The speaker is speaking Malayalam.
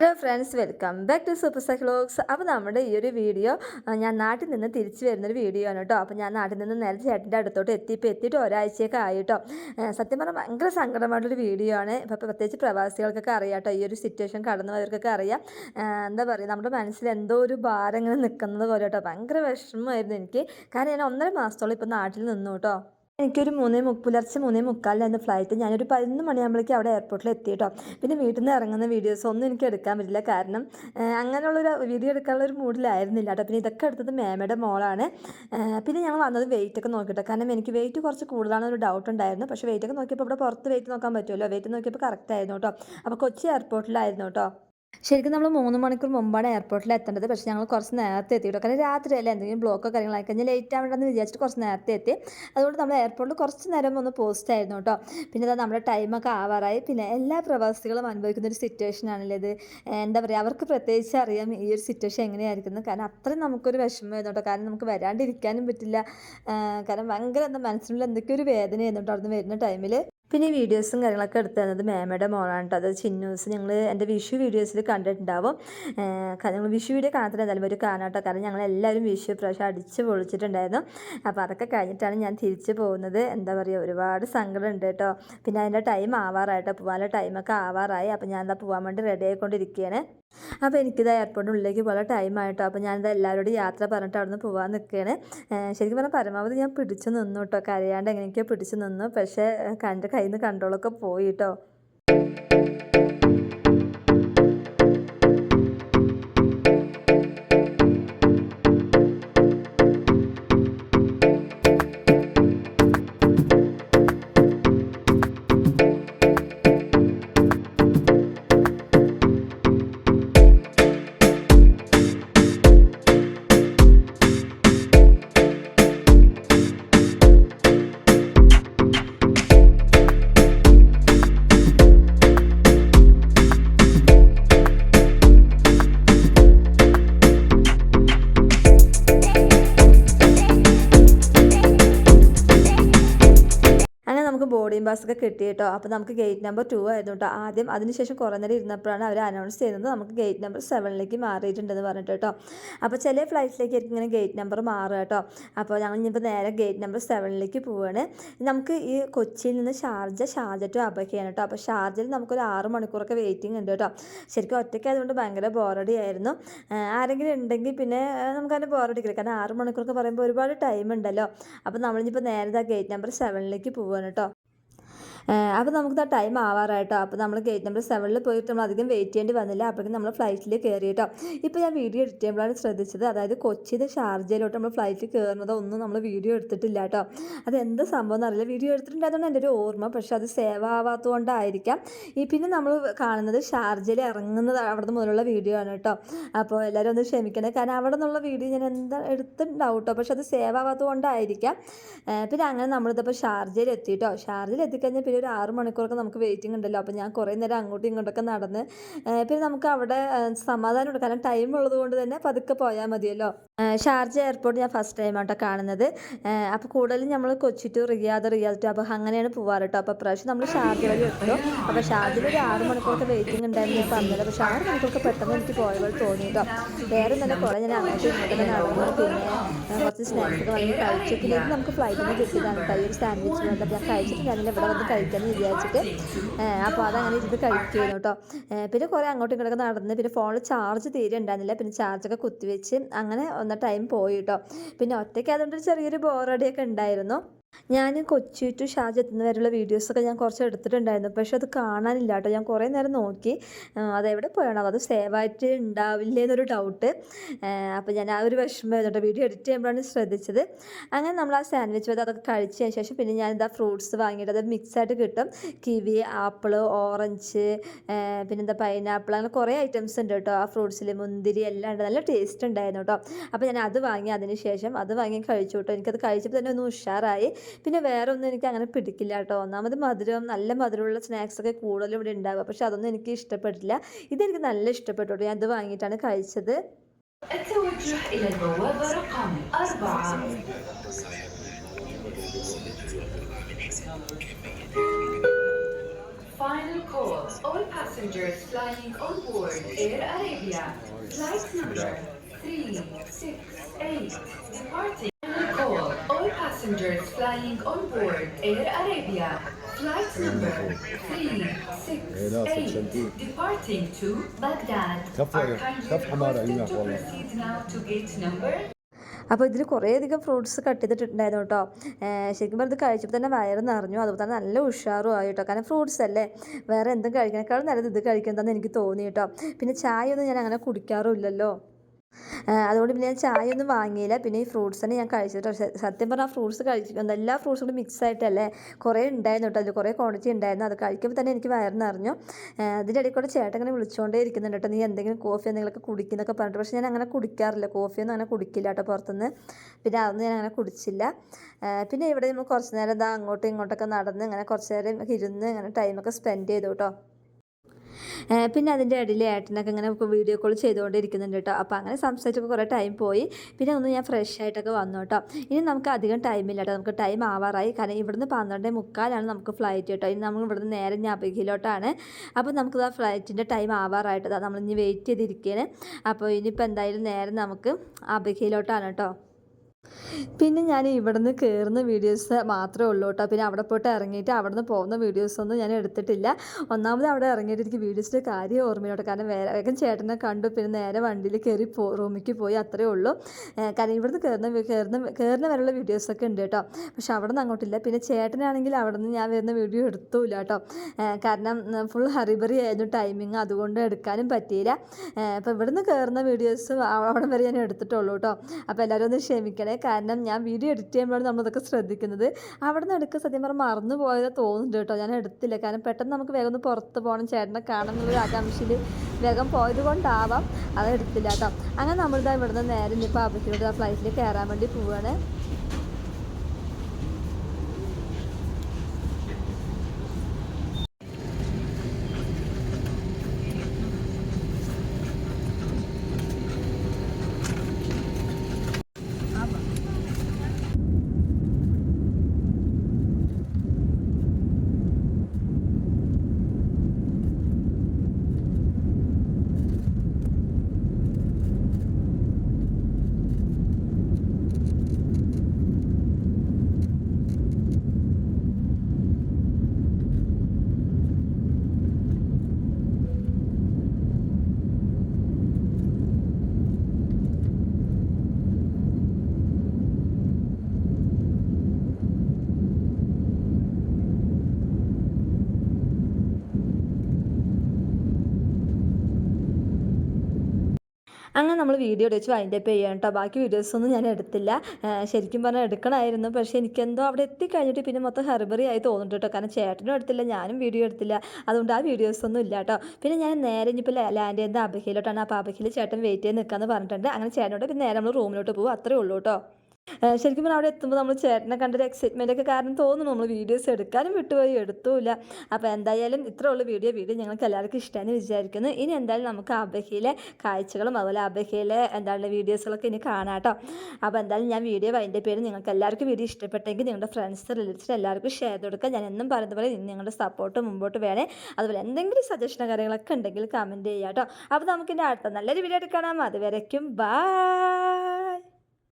Hello friends welcome back to super സൈക്ലോക്സ് അപ്പോൾ നമ്മുടെ ഈ ഒരു വീഡിയോ ഞാൻ നാട്ടിൽ നിന്ന് തിരിച്ചു വരുന്നൊരു വീഡിയോ ആണ് കേട്ടോ അപ്പോൾ ഞാൻ നാട്ടിൽ നിന്ന് നേരെ ചേട്ടന്റെ അടുത്തോട്ട് എത്തി. ഇപ്പോൾ എത്തിയിട്ട് ഒരാഴ്ചയൊക്കെ ആയി കേട്ടോ സത്യം പറഞ്ഞാൽ ഭയങ്കര സങ്കടമായിട്ടൊരു വീഡിയോ ആണ്. ഇപ്പോൾ പ്രത്യേകിച്ച് പ്രവാസികൾക്കൊക്കെ അറിയാം കേട്ടോ ഈ ഒരു സിറ്റുവേഷൻ കടന്നവർക്കൊക്കെ അറിയാം. എന്താ പറയുക നമ്മുടെ മനസ്സിൽ എന്തോ ഒരു ഭാരം ഇങ്ങനെ നിൽക്കുന്നത് പോലെ കേട്ടോ ഭയങ്കര വിഷമമായിരുന്നു എനിക്ക്. കാരണം ഞാൻ ഒന്നര മാസത്തോളം ഇപ്പോൾ നാട്ടിൽ നിന്നു കേട്ടോ എനിക്കൊരു മൂന്നേ മുക്ക് പുലർച്ചെ മൂന്നേ മുക്കാലിലായിരുന്നു ഫ്ലൈറ്റ് ഞാനൊരു പതിനൊന്ന് മണിയാകുമ്പോഴേക്കും അവിടെ എയർപോർട്ടിൽ എത്തി കേട്ടോ പിന്നെ വീട്ടിൽ നിന്ന് ഇറങ്ങുന്ന വീഡിയോസ് ഒന്നും എനിക്ക് എടുക്കാൻ പറ്റില്ല. കാരണം അങ്ങനെയുള്ളൊരു വീഡിയോ എടുക്കാനുള്ള ഒരു മൂഡിലായിരുന്നില്ല കേട്ടോ പിന്നെ ഇതൊക്കെ എടുത്തത് മേമയുടെ മോളാണ്. പിന്നെ ഞങ്ങൾ വന്നത് വെയിറ്റ് ഒക്കെ നോക്കിയിട്ടോ കാരണം എനിക്ക് വെയിറ്റ് കുറച്ച് കൂടുതലാണെന്നൊരു ഡൗട്ട് ഉണ്ടായിരുന്നു. പക്ഷേ വെയിറ്റ് ഒക്കെ നോക്കിയപ്പോൾ ഇവിടെ പുറത്ത് വെയിറ്റ് നോക്കാൻ പറ്റുമല്ലോ? വെയിറ്റ് നോക്കിയപ്പോൾ കറക്റ്റ് ആയിരുന്നു കേട്ടോ അപ്പോൾ കൊച്ചി എയർപോർട്ടിലായിരുന്നു കേട്ടോ ശരിക്കും നമ്മൾ മൂന്ന് മണിക്കൂർ മുമ്പാണ് എയർപോർട്ടിൽ എത്തേണ്ടത് പക്ഷേ ഞങ്ങൾ കുറച്ച് നേരത്തെ എത്തി കാരണം രാത്രി അല്ലേ? എന്തെങ്കിലും ബ്ലോക്കോ കാര്യങ്ങളൊക്കെ കഴിഞ്ഞാൽ ലേറ്റ് ആവേണ്ടെന്ന് വിചാരിച്ചിട്ട് കുറച്ച് നേരത്തെ എത്തി. അതുകൊണ്ട് നമ്മൾ എയർപോർട്ടിൽ കുറച്ച് നേരം ഒന്ന് പോസ്റ്റ് ആയിരുന്നു കേട്ടോ. പിന്നെ അതാ നമ്മുടെ ടൈമൊക്കെ ആവാറായി. പിന്നെ എല്ലാ പ്രവാസികളും അനുഭവിക്കുന്ന ഒരു സിറ്റുവേഷൻ ആണല്ലേ ഇത്. എന്താ പറയുക അവർക്ക് പ്രത്യേകിച്ച് അറിയാം ഈ ഒരു സിറ്റുവേഷൻ എങ്ങനെയായിരിക്കുന്നത് കാരണം അത്രയും നമുക്കൊരു വിഷമമായിരുന്നു കേട്ടോ. കാരണം നമുക്ക് വരാണ്ടിരിക്കാനും പറ്റില്ല. കാരണം ഭയങ്കര എന്താ മനസ്സിനുള്ളിൽ എന്തൊക്കെയോ ഒരു വേദനയായിരുന്നു കേട്ടോ അവിടുന്ന് വരുന്ന ടൈമിൽ പിന്നെ വീഡിയോസും കാര്യങ്ങളൊക്കെ എടുത്തു തന്നത് മേമയുടെ മോളാണ് കേട്ടോ അത് ചിന്നൂസ്. ഞങ്ങൾ എന്റെ വിഷു വീഡിയോസിൽ കണ്ടിട്ടുണ്ടാവും. ഞങ്ങൾ വിഷു വീഡിയോ കാണത്തില്ല. എന്തായാലും ഒരു കാണാട്ടോ കാരണം ഞങ്ങൾ എല്ലാവരും വിഷു പ്രാവശ്യം അടിച്ച് പൊളിച്ചിട്ടുണ്ടായിരുന്നു. അപ്പോൾ അതൊക്കെ കഴിഞ്ഞിട്ടാണ് ഞാൻ തിരിച്ചു പോകുന്നത്. എന്താ പറയുക ഒരുപാട് സങ്കടമുണ്ട് കേട്ടോ പിന്നെ അതിന്റെ ടൈം ആവാറായിട്ടോ പോകാനുള്ള ടൈമൊക്കെ ആവാറായി. അപ്പോൾ ഞാൻ എന്താ പോകാൻ വേണ്ടി റെഡി ആയിക്കൊണ്ടിരിക്കുകയാണ്. അപ്പോൾ എനിക്കിത് എയർപോർട്ടിനുള്ളിലേക്ക് പോലെ ടൈം ആയിട്ടോ. അപ്പോൾ ഞാനിത് എല്ലാവരോടും യാത്ര പറഞ്ഞിട്ട് അവിടെ നിന്ന് പോകാൻ നിൽക്കുകയാണ് ശരിക്കും പറഞ്ഞാൽ പരമാവധി ഞാൻ പിടിച്ചു നിന്നു കേട്ടോ. കരയാണ്ട് എങ്ങനെയൊക്കെയോ പിടിച്ചു നിന്നു. പക്ഷേ കണ്ട് കയ്യിൽ നിന്ന് കൺട്രോളൊക്കെ പോയി കേട്ടോ. ഒക്കെ കിട്ടി കേട്ടോ അപ്പോൾ നമുക്ക് ഗേറ്റ് നമ്പർ ടു ആയിരുന്നു കേട്ടോ ആദ്യം അതിനുശേഷം കുറേ നേരം ഇരുന്നപ്പോഴാണ് അവർ അനൗൺസ് ചെയ്യുന്നത് നമുക്ക് ഗേറ്റ് നമ്പർ സെവനിലേക്ക് മാറിയിട്ടുണ്ടെന്ന് പറഞ്ഞിട്ട് കേട്ടോ അപ്പോൾ ചില ഫ്ലൈറ്റിലേക്ക് ഇങ്ങനെ ഗേറ്റ് നമ്പർ മാറുക കേട്ടോ അപ്പോൾ ഞങ്ങൾ ഇനിയിപ്പോൾ നേരെ ഗേറ്റ് നമ്പർ സെവനിലേക്ക് പോവുകയാണ് നമുക്ക് ഈ കൊച്ചിയിൽ നിന്ന് ഷാർജ ഷാർജ ടു അബക്കയാണ് കേട്ടോ അപ്പോൾ ഷാർജയിൽ നമുക്കൊരു ആറ് മണിക്കൂറൊക്കെ വെയിറ്റിംഗ് ഉണ്ട് കേട്ടോ ശരിക്കും ഒറ്റയ്ക്ക് അതുകൊണ്ട് ഭയങ്കര ബോറടി ആയിരുന്നു. ആരെങ്കിലും ഉണ്ടെങ്കിൽ പിന്നെ നമുക്കതിന് ബോറടിക്കില്ല കാരണം ആറ് മണിക്കൂറൊക്കെ പറയുമ്പോൾ ഒരുപാട് ടൈം ഉണ്ടല്ലോ. അപ്പോൾ നമ്മളിനിപ്പോൾ നേരെ ഗേറ്റ് നമ്പർ സെവനിലേക്ക് പോവുകയാണ് കേട്ടോ അപ്പോൾ നമുക്ക് ആ ടൈം ആവാറായിട്ടോ. അപ്പോൾ നമ്മൾ ഗേറ്റ് നമ്പർ സെവനിൽ പോയിട്ട് നമ്മൾ അധികം വെയിറ്റ് ചെയ്യേണ്ടി വന്നില്ല. അപ്പോഴേക്കും നമ്മൾ ഫ്ലൈറ്റിൽ കയറി കേട്ടോ ഇപ്പോൾ ഞാൻ വീഡിയോ എഡിറ്റ് ചെയ്യുമ്പോഴാണ് ശ്രദ്ധിച്ചത്. അതായത് കൊച്ചിയിൽ ഷാർജയിലോട്ട് നമ്മൾ ഫ്ലൈറ്റിൽ കയറുന്നതോ ഒന്നും നമ്മൾ വീഡിയോ എടുത്തിട്ടില്ല കേട്ടോ. അത് എന്ത് സംഭവം എന്നറിയില്ല. വീഡിയോ എടുത്തിട്ടുണ്ടായതുകൊണ്ട് എന്റെ ഒരു ഓർമ്മ. പക്ഷേ അത് സേവ് ആവാത്തതുകൊണ്ടായിരിക്കാം ഈ പിന്നെ നമ്മൾ കാണുന്നത് ഷാർജയിൽ ഇറങ്ങുന്നത് അവിടെ മുതലുള്ള വീഡിയോ ആണ് കേട്ടോ. അപ്പോൾ എല്ലാവരും ഒന്ന് ക്ഷമിക്കണേ. കാരണം അവിടെ നിന്നുള്ള വീഡിയോ ഞാൻ എന്താ എടുത്തിട്ടുണ്ടാവും കേട്ടോ. പക്ഷെ അത് സേവ് ആവാത്തതുകൊണ്ടായിരിക്കാം പിന്നെ അങ്ങനെ നമ്മളിതിപ്പോൾ ഷാർജയിൽ എത്തിയിട്ടോ. ഷാർജയിൽ എത്തിക്കഴിഞ്ഞാൽ പിന്നെ ഒരു ആറ് മണിക്കൂറൊക്കെ നമുക്ക് വെയിറ്റിംഗ് ഉണ്ടല്ലോ. അപ്പോൾ ഞാൻ കുറേ നേരം അങ്ങോട്ടും ഇങ്ങോട്ടൊക്കെ നടന്ന് പിന്നെ നമുക്ക് അവിടെ സമാധാനം കൊടുക്കാൻ കാരണം ടൈം ഉള്ളത് കൊണ്ട് തന്നെ പതുക്കെ പോയാൽ മതിയല്ലോ. ഷാർജ എയർപോർട്ട് ഞാൻ ഫസ്റ്റ് ടൈം ആട്ടോ കാണുന്നത്. അപ്പോൾ കൂടുതലും നമ്മൾ Kochi to Riyadh Riyadh to അപ്പോൾ അങ്ങനെയാണ് പോവാറ് കേട്ടോ അപ്പോൾ പ്രാവശ്യം നമ്മൾ ഷാർജ വഴി എത്തും. അപ്പോൾ ഷാർജയിൽ ഒരു ആറ് മണിക്കൂറൊക്കെ വെയിറ്റിംഗ് ഉണ്ടായിരുന്നു ഞാൻ പറഞ്ഞത് പക്ഷേ ആറ് മണിക്കൂറൊക്കെ പെട്ടെന്ന് എനിക്ക് പോയ പോലെ തോന്നി കേട്ടോ വേറെ നല്ല കുറേ ഞാൻ അങ്ങോട്ടും നടന്നു. പിന്നെ കുറച്ച് സ്നാക്സ് ഒക്കെ വാങ്ങി കഴിച്ചു. പിന്നെ നമുക്ക് ഫ്ലൈറ്റിൽ നിന്ന് കിട്ടിയതാണ്. കേട്ടോ ഈ ഒരു സാൻഡ്വിച്ച് ഞാൻ ഇവിടെ വന്ന് കഴിക്കാമെന്ന് വിചാരിച്ചിട്ട്. അപ്പോൾ അതങ്ങനെ ഇരുന്ന് കഴിക്കുമായിരുന്നു കേട്ടോ പിന്നെ കുറേ അങ്ങോട്ടും ഇങ്ങോട്ടൊക്കെ നടന്ന് പിന്നെ ഫോണിൽ ചാർജ് തീരെ ഉണ്ടായിരുന്നില്ല പിന്നെ ചാർജൊക്കെ കുത്തിവെച്ച് അങ്ങനെ ഒന്ന് ടൈം പോയി കേട്ടോ പിന്നെ ഒറ്റയ്ക്ക് അതുകൊണ്ട് ചെറിയൊരു ബോറടിയൊക്കെ ഉണ്ടായിരുന്നു. ഞാൻ കൊച്ചി ടു ഷാർജ എത്തുന്ന വരെയുള്ള വീഡിയോസൊക്കെ ഞാൻ കുറച്ച് എടുത്തിട്ടുണ്ടായിരുന്നു. പക്ഷെ അത് കാണാനില്ല കേട്ടോ. ഞാൻ കുറേ നേരം നോക്കി. അതെവിടെ പോയാണോ? അത് സേവ് ആയിട്ട് ഉണ്ടാവില്ലേ എന്നൊരു ഡൗട്ട് അപ്പോൾ ഞാൻ ആ ഒരു വിഷമം കേട്ടോ. വീഡിയോ എഡിറ്റ് ചെയ്യുമ്പോഴാണ് ശ്രദ്ധിച്ചത്. അങ്ങനെ നമ്മൾ ആ സാൻഡ്വിച്ച് വരെ അതൊക്കെ കഴിച്ചതിന് ശേഷം പിന്നെ ഞാൻ ഇതാ ഫ്രൂട്ട്സ് വാങ്ങിയിട്ട് അത് മിക്സ് ആയിട്ട് കിട്ടും. കിവി ആപ്പിൾ ഓറഞ്ച് പിന്നെന്താ പൈനാപ്പിൾ അങ്ങനെ കുറേ ഐറ്റംസ് ഉണ്ട് കേട്ടോ. ആ ഫ്രൂട്ട്സിൽ മുന്തിരി എല്ലാം ഉണ്ട്. നല്ല ടേസ്റ്റ് ഉണ്ടായിരുന്നു കേട്ടോ. അപ്പോൾ ഞാൻ അത് വാങ്ങി അതിന് ശേഷം അത് വാങ്ങി കഴിച്ചു കേട്ടോ. എനിക്കത് കഴിച്ചപ്പോൾ തന്നെ ഒന്ന് ഉഷാറായി. പിന്നെ വേറെ ഒന്നും എനിക്ക് അങ്ങനെ പിടിക്കില്ല കേട്ടോ ഒന്നാമത് മധുരം നല്ല മധുരമുള്ള സ്നാക്സ് ഒക്കെ കൂടുതലും ഇവിടെ ഉണ്ടാവുക പക്ഷെ അതൊന്നും എനിക്ക് ഇഷ്ടപ്പെട്ടില്ല ഇതെനിക്ക് നല്ല ഇഷ്ടപ്പെട്ടു കേട്ടോ ഞാൻ ഇത് വാങ്ങിയിട്ടാണ് കഴിച്ചത് التوجه إلى البوابة رقم أربعة Final call. All passengers flying on board Air Arabia. Flight number 368 departing. passengers flying on board Air Arabia, flight number 368, departing to Baghdad, are kindly requested to proceed now to gate number അപ്പോൾ ഇതിൽ കുറേയധികം ഫ്രൂട്ട്സ് കട്ട് ചെയ്തിട്ടുണ്ടായിരുന്നു കേട്ടോ. ശരിക്കും പറഞ്ഞത് കഴിച്ചപ്പോൾ തന്നെ വയറ് നിറഞ്ഞു. അതുപോലെ തന്നെ നല്ല ഉഷാറും ആയി കേട്ടോ. കാരണം ഫ്രൂട്ട്സ് അല്ലേ? വേറെ എന്തും കഴിക്കണേക്കാളും നല്ലത് ഇത് കഴിക്കുന്നതെന്ന് എനിക്ക് തോന്നി കേട്ടോ. പിന്നെ ചായ ഒന്നും ഞാൻ അങ്ങനെ കുടിക്കാറുമില്ലല്ലോ അതുകൊണ്ട് പിന്നെ ഞാൻ ചായ ഒന്നും വാങ്ങിയില്ല. പിന്നെ ഈ ഫ്രൂട്ട്സ് തന്നെ ഞാൻ കഴിച്ചിട്ട് സത്യം പറഞ്ഞാൽ ഫ്രൂട്ട്സ് കഴിച്ചിട്ടുണ്ട് എല്ലാ ഫ്രൂട്ട്സും കൂടി മിക്സ് ആയിട്ടല്ലേ? കുറേ ഉണ്ടായിരുന്നു കേട്ടോ. അതിൽ കുറേ ക്വാണ്ടിറ്റി ഉണ്ടായിരുന്നു. അത് കഴിക്കുമ്പോൾ തന്നെ എനിക്ക് വയറിനറിഞ്ഞു. അതിന്റെ ഇടയിൽ കൂടെ ചേട്ടൻ വിളിച്ചുകൊണ്ടേ ഇരിക്കുന്നുണ്ട് കേട്ടോ. നീ എന്തെങ്കിലും കോഫി എന്തെങ്കിലുമൊക്കെ കുടിക്കുന്നൊക്കെ പറഞ്ഞിട്ട്. പക്ഷേ ഞാൻ അങ്ങനെ കുടിക്കാറില്ല. കോഫിയൊന്നും അങ്ങനെ കുടിക്കില്ല കേട്ടോ പുറത്തുനിന്ന്. പിന്നെ അതൊന്നും ഞാൻ അങ്ങനെ കുടിച്ചില്ല. പിന്നെ ഇവിടെ നമ്മൾ കുറച്ച് നേരം ഇതാ അങ്ങോട്ടും ഇങ്ങോട്ടൊക്കെ നടന്ന് ഇങ്ങനെ കുറച്ച് നേരം ഇരുന്ന് ഇങ്ങനെ ടൈമൊക്കെ സ്പെൻഡ് ചെയ്തു കേട്ടോ. പിന്നെ അതിന്റെ ഇടയിൽ ഏട്ടനൊക്കെ ഇങ്ങനെ വീഡിയോ കോൾ ചെയ്തുകൊണ്ടിരിക്കുന്നുണ്ട് കേട്ടോ. അപ്പോൾ അങ്ങനെ സംസാരിച്ചപ്പോൾ കുറേ ടൈം പോയി. പിന്നെ ഒന്ന് ഞാൻ ഫ്രഷ് ആയിട്ടൊക്കെ വന്നു കേട്ടോ. ഇനി നമുക്ക് അധികം ടൈമില്ല കേട്ടോ. നമുക്ക് ടൈം ആവാറായി. കാരണം ഇവിടുന്ന് പന്ത്രണ്ടേ മുക്കാലാണ് നമുക്ക് ഫ്ലൈറ്റ് കേട്ടോ. ഇനി നമ്മൾ ഇവിടുന്ന് നേരെ ഞാബിഹിലോട്ടാണ് അപ്പോൾ നമുക്ക് ആ ഫ്ലൈറ്റിന്റെ ടൈം ആവാറായിട്ടതാണ് ഇനി വെയിറ്റ് ചെയ്തിരിക്കുകയാണ് അപ്പോൾ ഇനിയിപ്പോൾ എന്തായാലും നേരെ നമുക്ക് അബിഹിലോട്ടാണ് കേട്ടോ. പിന്നെ ഞാൻ ഇവിടുന്ന് കയറുന്ന വീഡിയോസ് മാത്രമേ ഉള്ളൂ കേട്ടോ. പിന്നെ അവിടെ പോയിട്ട് ഇറങ്ങിയിട്ട് അവിടെ നിന്ന് പോകുന്ന വീഡിയോസൊന്നും ഞാൻ എടുത്തിട്ടില്ല. ഒന്നാമത് അവിടെ ഇറങ്ങിയിട്ട് എനിക്ക് വീഡിയോസിന്റെ കാര്യം ഓർമ്മയിലോട്ട് കാരണം വേറെ വേഗം ചേട്ടനെ കണ്ടു. പിന്നെ നേരെ വണ്ടിയിൽ കയറി പോ റൂമിലേക്ക് പോയി. അത്രേ ഉള്ളൂ. കാരണം ഇവിടുന്ന് കയറുന്ന കയറുന്ന കയറുന്ന വരെയുള്ള വീഡിയോസൊക്കെ ഉണ്ട് കേട്ടോ. പക്ഷെ അവിടെ നിന്ന് അങ്ങോട്ടില്ല. പിന്നെ ചേട്ടനാണെങ്കിൽ അവിടെ നിന്ന് ഞാൻ വരുന്ന വീഡിയോ എടുത്തൂല കേട്ടോ. കാരണം ഫുൾ ഹറിബറി ആയിരുന്നു ടൈമിങ് അതുകൊണ്ട് എടുക്കാനും പറ്റിയില്ല. അപ്പോൾ ഇവിടുന്ന് കയറുന്ന വീഡിയോസ് അവിടെ വരെ ഞാൻ എടുത്തിട്ടുള്ളൂ കേട്ടോ. അപ്പോൾ എല്ലാവരും ഒന്ന് ക്ഷമിക്കണേ. കാരണം ഞാൻ വീഡിയോ എഡിറ്റ് ചെയ്യുമ്പോഴാണ് നമ്മളൊക്കെ ശ്രദ്ധിക്കുന്നത്. അവിടെ നിന്ന് എടുക്കുക സത്യം പറഞ്ഞാൽ മറന്നു പോയത് തോന്നുന്നുണ്ട് കേട്ടോ. ഞാൻ എടുത്തില്ല. കാരണം പെട്ടെന്ന് നമുക്ക് വേഗം ഒന്ന് പുറത്ത് പോകണം. ചേട്ടനെ കാണണം എന്നുള്ളൊരു ആകാംക്ഷയിൽ വേഗം പോയത് കൊണ്ടാവാം. അത് എടുത്തില്ല കേട്ടോ. അങ്ങനെ നമ്മളിതാ ഇവിടുന്ന് നേരെ ഇനിയിപ്പോൾ ആ ഫ്ലൈറ്റിൽ കയറാൻ വേണ്ടി പോവുകയാണ് അങ്ങനെ നമ്മൾ വീഡിയോ എടുത്ത് വൈൻഡ് അപ്പ് ചെയ്യാം കേട്ടോ ബാക്കി വീഡിയോസൊന്നും ഞാൻ എടുത്തില്ല. ശരിക്കും പറഞ്ഞാൽ എടുക്കണമായിരുന്നു പക്ഷേ എനിക്കെന്തോ അവിടെ എത്തിക്കഴിഞ്ഞിട്ട് പിന്നെ മൊത്തം ഹെർബറി ആയി തോന്നുന്നുണ്ട് കേട്ടോ കാരണം ചേട്ടനും എടുത്തില്ല ഞാനും വീഡിയോ എടുത്തില്ല. അതുകൊണ്ട് ആ വീഡിയോസൊന്നും ഇല്ല കേട്ടോ പിന്നെ ഞാൻ നേരെ ഇനിയിപ്പോൾ ലാൻഡ് ചെയ്യുന്നത് അബഹിയിലോട്ടാണ്. അപ്പോൾ അബഹിയിൽ ചേട്ടൻ വെയിറ്റ് ചെയ്ത് നിൽക്കാമെന്ന് പറഞ്ഞിട്ടുണ്ട്. അങ്ങനെ ചേട്ടനോട് പിന്നെ നേരെ നമ്മൾ റൂമിലോട്ട് പോകും അത്രേ ഉള്ളൂ കേട്ടോ ശരിക്കും പറഞ്ഞാൽ അവിടെ എത്തുമ്പോൾ നമ്മൾ ചേട്ടനെ കണ്ടൊരു എക്സൈറ്റ്മെന്റ് ഒക്കെ കാരണം തോന്നുന്നു. നമ്മൾ വീഡിയോസ് എടുക്കാനും വിട്ടുപോയി എടുത്തുമില്ല അപ്പോൾ എന്തായാലും ഇത്രേ ഉള്ളൂ വീഡിയോ വീഡിയോ ഞങ്ങൾക്ക് എല്ലാവർക്കും ഇഷ്ടമെന്ന് വിചാരിക്കുന്നു. ഇനി എന്തായാലും നമുക്ക് അബഹിയിലെ കാഴ്ചകളും അതുപോലെ അബഹിയിലെ എന്താണ് വീഡിയോസുകളൊക്കെ ഇനി കാണാം കേട്ടോ. അപ്പോൾ എന്തായാലും ഞാൻ വീഡിയോ അതിന്റെ പേര് നിങ്ങൾക്ക് എല്ലാവർക്കും വീഡിയോ ഇഷ്ടപ്പെട്ടെങ്കിൽ നിങ്ങളുടെ ഫ്രണ്ട്സ് റിലേറ്റീവ്സ് എല്ലാവർക്കും ഷെയർ കൊടുക്കുക. ഞാൻ എന്നും പറയുന്ന പോലെ ഇനി നിങ്ങളുടെ സപ്പോർട്ട് മുമ്പോട്ട് വേണേ. അതുപോലെ എന്തെങ്കിലും സജഷനോ കാര്യങ്ങളൊക്കെ ഉണ്ടെങ്കിൽ കമന്റ് ചെയ്യാം കേട്ടോ. അപ്പോൾ നമുക്കിന്റെ അടുത്ത നല്ലൊരു വീഡിയോ എടുക്കണം അതുവരയ്ക്കും ബൈ